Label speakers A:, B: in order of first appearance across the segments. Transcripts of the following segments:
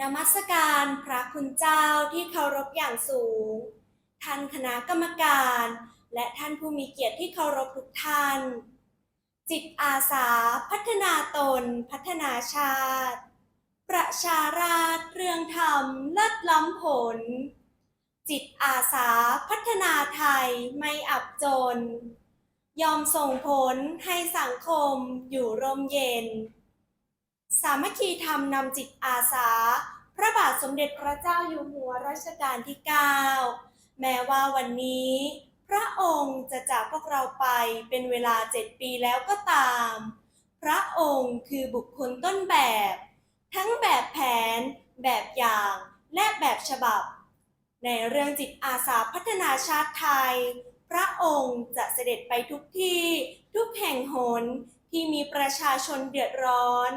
A: นมัสการพระคุณเจ้าที่เคารพอย่างสูง ท่านคณะกรรมการ และท่านผู้มีเกียรติที่เคารพทุกท่าน จิตอาสาพัฒนาตน พัฒนาชาติ ประชาราชเรื่องธรรมเลิศล้ำผล จิตอาสาพัฒนาไทยไม่อับจน ยอมส่งผลให้สังคมอยู่ร่มเย็นสามัคคีธรรมนำจิตอาสา พระบาทสมเด็จพระเจ้าอยู่หัวรัชกาลที่ 9 แม้ว่าวันนี้ พระองค์จะจากพวกเราไปเป็นเวลาเจ็ดปีแล้วก็ตาม พระองค์คือบุคคลต้นแบบ ทั้งแบบแผน แบบอย่างและแบบฉบับ ในเรื่องจิตอาสาพัฒนาชาติไทย พระองค์จะเสด็จไปทุกที่ทุกแห่งหนที่มีประชาชนเดือดร้อน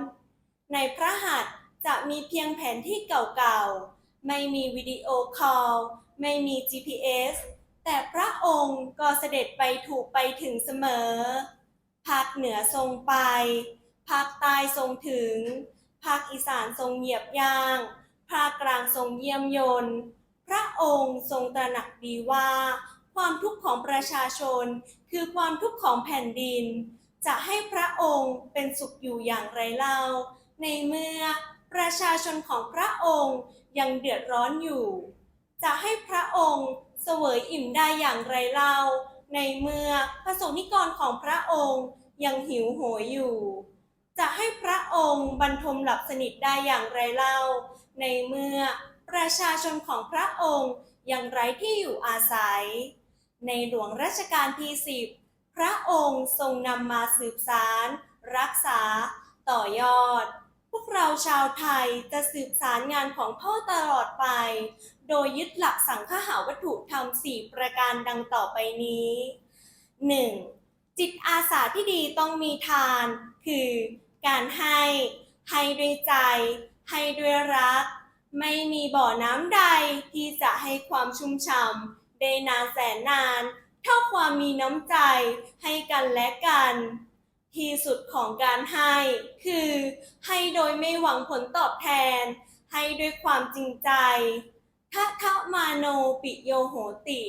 A: ในพระหัตถ์ จะมีเพียงแผนที่เก่าๆ ไม่มีวิดีโอคอล ไม่มี GPS แต่พระองค์ก็เสด็จไปถูกไปถึงเสมอ ภาคเหนือทรงไป ภาคใต้ทรงถึง ภาคอีสานทรงเหยียบย่าง ภาคกลางทรงเยี่ยมยนต์ พระองค์ทรงตระหนักดีว่า ความทุกข์ของประชาชนคือความทุกข์ของแผ่นดิน จะให้พระองค์เป็นสุขอยู่อย่างไรเล่า ในเมื่อ ประชาชนของพระองค์ยังเดือดร้อนอยู่ จะให้พระองค์เสวยอิ่มได้อย่างไรเล่า ในเมื่อพระสงฆ์นิกรของพระองค์ยังหิวโหยอยู่ จะให้พระองค์บรรทมหลับสนิทได้อย่างไรเล่า ในเมื่อประชาชนของพระองค์ยังไร้ที่อยู่อาศัย ในหลวงรัชกาลที่สิบพระองค์ทรงนำมาสืบสาร รักษา ต่อยอด พวกเราชาวไทยจะสืบสารงานของพ่อตลอดไป โดยยึดหลักสังฆาวัตถุธรรม4ประการดังต่อไปนี้ 1. จิตอาสาที่ดีต้องมีทาน คือ การให้ ให้ด้วยใจ ให้ด้วยรัก ไม่มีบ่อน้ำใดที่จะให้ความชุ่มฉ่ำได้นานแสนนาน เท่าความมีน้ำใจให้กันและกัน ที่สุดของการให้ คือ ให้โดยไม่หวังผลตอบแทน ให้ด้วยความจริงใจทัทมาโนปิโยโหติ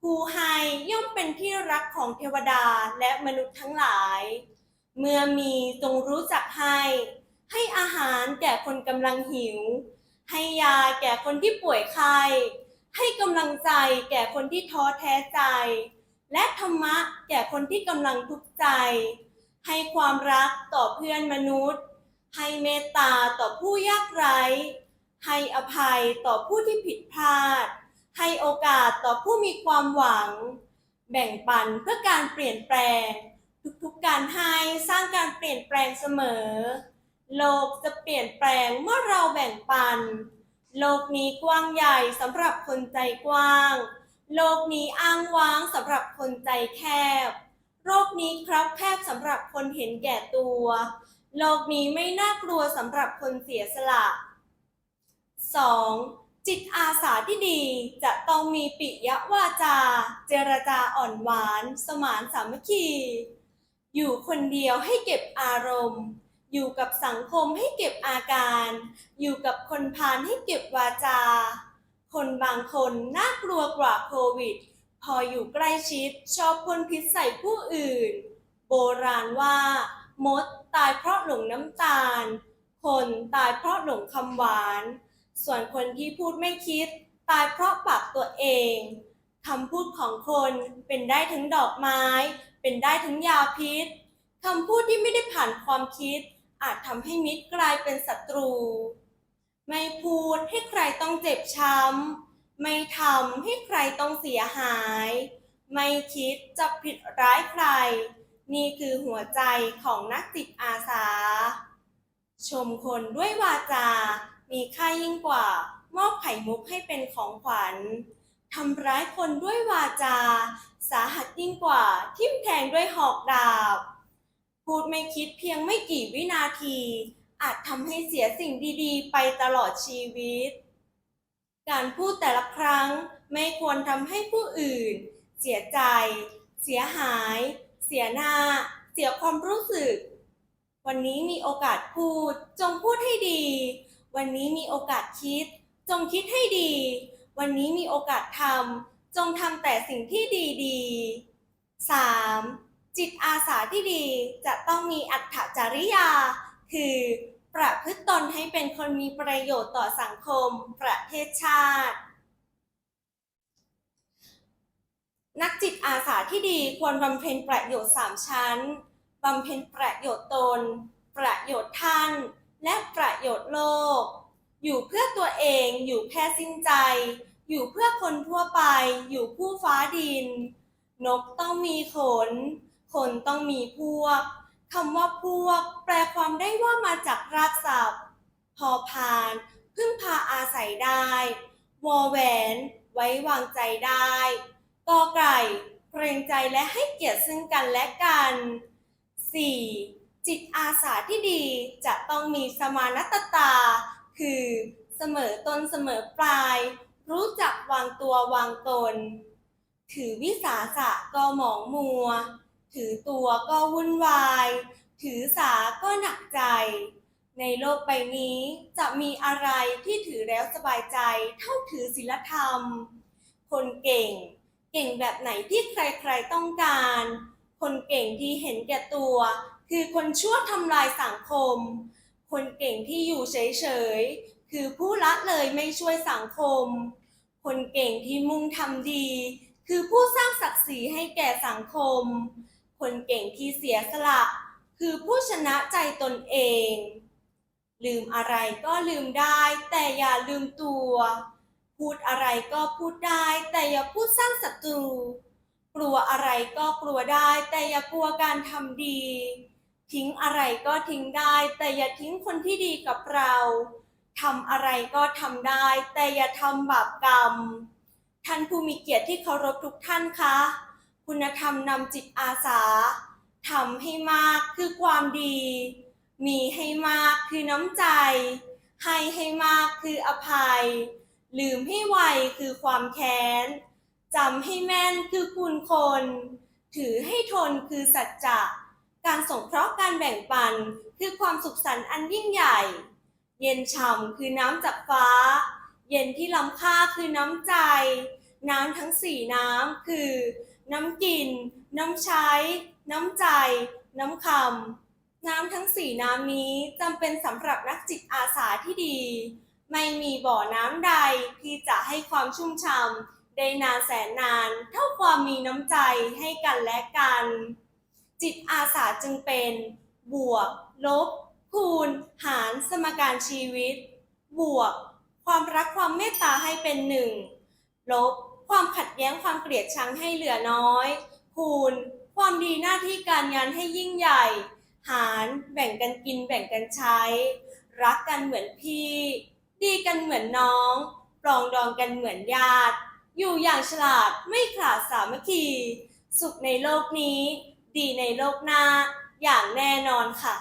A: ผู้ให้ย่อมเป็นที่รักของเทวดาและมนุษย์ทั้งหลาย เมื่อมีจงรู้จักให้ ให้อาหารแก่คนกำลังหิว ให้ยาแก่คนที่ป่วยไข้ให้กำลังใจแก่คนที่ท้อแท้ใจ และธรรมะแก่คนที่กำลังทุกข์ใจ ให้ความรักต่อเพื่อนมนุษย์ ให้เมตตาต่อผู้ยากไร้ ให้อภัยต่อผู้ที่ผิดพลาด ให้โอกาสต่อผู้มีความหวัง แบ่งปันเพื่อการเปลี่ยนแปลง ทุกๆการให้สร้างการเปลี่ยนแปลงเสมอ โลกจะเปลี่ยนแปลงเมื่อเราแบ่งปัน โลกนี้กว้างใหญ่สำหรับคนใจกว้าง โลกนี้อ้างว้างสำหรับคนใจแคบ โรคนี้ครับแคบสำหรับคนเห็นแก่ตัว โลกนี้ไม่น่ากลัวสำหรับคนเสียสละ 2. จิตอาสาที่ดีจะต้องมีปิยวาจา เจรจาอ่อนหวาน สมานสามัคคี อยู่คนเดียวให้เก็บอารมณ์ อยู่กับสังคมให้เก็บอาการ อยู่กับคนพาลให้เก็บวาจา คนบางคนน่ากลัวกว่าโควิด พออยู่ใกล้ชิดชอบพ่นพิษใส่ผู้อื่น โบราณว่า มดตายเพราะหลงน้ำตาล คนตายเพราะหลงคำหวาน ส่วนคนที่พูดไม่คิด ตายเพราะปากตัวเองคำพูดของคนเป็นได้ทั้งดอกไม้ เป็นได้ทั้งยาพิษคำพูดที่ไม่ได้ผ่านความคิด อาจทำให้มิตรกลายเป็นศัตรู ไม่พูดให้ใครต้องเจ็บช้ำ ไม่ทำให้ใครต้องเสียหาย ไม่คิดจะผิดร้ายใคร นี่คือหัวใจของนักจิตอาสา ชมคนด้วยวาจา มีค่ายิ่งกว่า มอบไข่มุกให้เป็นของขวัญทำร้ายคนด้วยวาจา สาหัสยิ่งกว่า ทิ่มแทงด้วยหอกดาบ พูดไม่คิดเพียงไม่กี่วินาที อาจทำให้เสียสิ่งดีๆ ไปตลอดชีวิต การพูดแต่ละครั้งไม่ควรทำให้ผู้อื่น เสียใจ เสียหาย เสียหน้า เสียความรู้สึก วันนี้มีโอกาสพูด จงพูดให้ดี วันนี้มีโอกาสคิด จงคิดให้ดี วันนี้มีโอกาสทำจงทำแต่สิ่งที่ดีๆ 3. จิตอาสาที่ดีจะต้องมีอัตถจริยา คือ ประพฤติตนให้เป็นคนมีประโยชน์ต่อสังคม ประเทศชาติ นักจิตอาสาที่ดีควรบำเพ็ญประโยชน์3ชั้น บำเพ็ญประโยชน์ตน ประโยชน์ท่าน และประโยชน์โลก อยู่เพื่อตัวเอง อยู่แค่สิ้นใจ อยู่เพื่อคนทั่วไป อยู่ผู้ฟ้าดิน นกต้องมีขน คนต้องมีพวก คำว่าพวก แปลความได้ว่ามาจากรากศัพท์ พอพาน พึ่งพาอาศัยได้ วอแหวน ไว้วางใจได้กอไก่เกรงใจและให้เกียรติซึ่งกันและกัน 4. จิตอาสาที่ดีจะต้องมีสมานตตา คือเสมอต้นเสมอปลาย รู้จักวางตัววางตน ถือวิสาสะก็หมองมัว ถือตัวก็วุ่นวาย ถือสาก็หนักใจ ในโลกใบนี้จะมีอะไรที่ถือแล้วสบายใจ เท่าถือศีลธรรม คนเก่ง เก่งแบบไหนที่ใครๆต้องการ คนเก่งที่เห็นแก่ตัว คือคนชั่วทำลายสังคม คนเก่งที่อยู่เฉยๆ คือผู้ละเลยไม่ช่วยสังคม คนเก่งที่มุ่งทำดี คือผู้สร้างศักดิ์ศรีให้แก่สังคม คนเก่งที่เสียสละ คือผู้ชนะใจตนเอง ลืมอะไรก็ลืมได้ แต่อย่าลืมตัว พูดอะไรก็พูดได้ แต่อย่าพูดสร้างศัตรู กลัวอะไรก็กลัวได้ แต่อย่ากลัวการทำดี ทิ้งอะไรก็ทิ้งได้ แต่อย่าทิ้งคนที่ดีกับเราทำอะไรก็ทำได้ แต่อย่าทำบาปกรรม ท่านผู้มีเกียรติที่เคารพทุกท่านคะ คุณธรรมนำจิตอาสาทำให้มากคือความดี มีให้มากคือน้ำใจ ให้ให้มากคืออภัย ลืมให้ไวคือความแค้นจำให้แม่นคือคุณคน ถือให้ทนคือสัจจะการสงเคราะห์การแบ่งปันคือความสุขสันต์อันยิ่งใหญ่ เย็นฉ่ำคือน้ำจากฟ้า เย็นที่ล้ำค่าคือน้ำใจ น้ำทั้งสี่น้ำคือ น้ำกิน น้ำใช้ น้ำใจ น้ำคำ น้ำทั้งสี่น้ำนี้จำเป็นสำหรับนักจิตอาสาที่ดี ไม่มีบ่อน้ำใดที่จะให้ความชุ่มช่ำได้นานแสนนาน เท่าความมีน้ำใจให้กันและกัน จิตอาสาจึงเป็น บวก ลบ คูณ หารสมการชีวิต บวก ความรักความเมตตาให้เป็นหนึ่ง ลบ ความขัดแย้งความเกลียดชังให้เหลือน้อย คูณ ความดีหน้าที่การงานให้ยิ่งใหญ่ หารแบ่งกันกินแบ่งกันใช้ รักกันเหมือนพี่ ดีกันเหมือนน้องปรองดองกันเหมือนญาติ อยู่อย่างฉลาดไม่ขาดสามัคคี สุขในโลกนี้ ดีในโลกหน้าอย่างแน่นอนค่ะ